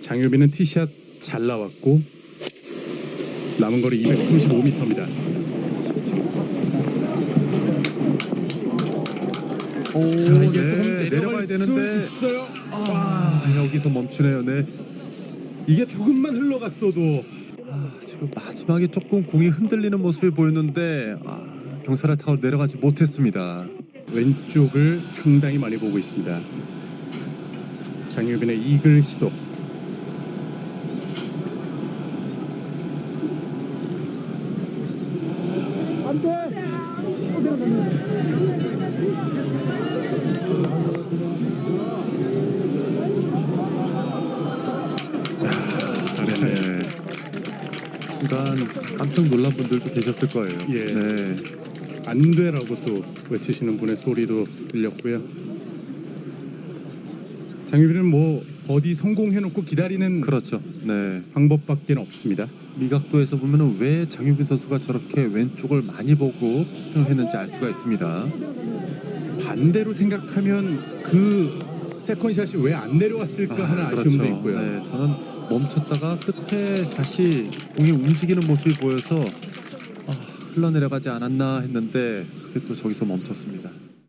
장유빈은 티샷 잘 나왔고 남은 거리 235m입니다. 오, 자 이게 네, 내려가야 되는데 수 있어요. 아, 여기서 멈추네요. 네. 이게 조금만 흘러갔어도 아, 지금 마지막에 조금 공이 흔들리는 모습이 보였는데 아, 경사를 타고 내려가지 못했습니다. 왼쪽을 상당히 많이 보고 있습니다. 장유빈의 이글 시도. 잘했네요. 네. 순간 깜짝 놀란 분들도 계셨을 거예요. 예. 네. 안 돼라고 또 외치시는 분의 소리도 들렸고요. 장유빈은 뭐 어디 성공해놓고 기다리는 그렇죠. 네. 방법밖에 없습니다. 미각도에서 보면은 왜 장유빈 선수가 저렇게 왼쪽을 많이 보고 퍼팅을 했는지 알 수가 있습니다. 반대로 생각하면 그 세컨샷이 왜 안 내려왔을까 하는 아쉬움도 있고요. 네, 저는 멈췄다가 끝에 다시 공이 움직이는 모습이 보여서 아, 흘러내려가지 않았나 했는데 그게 또 저기서 멈췄습니다.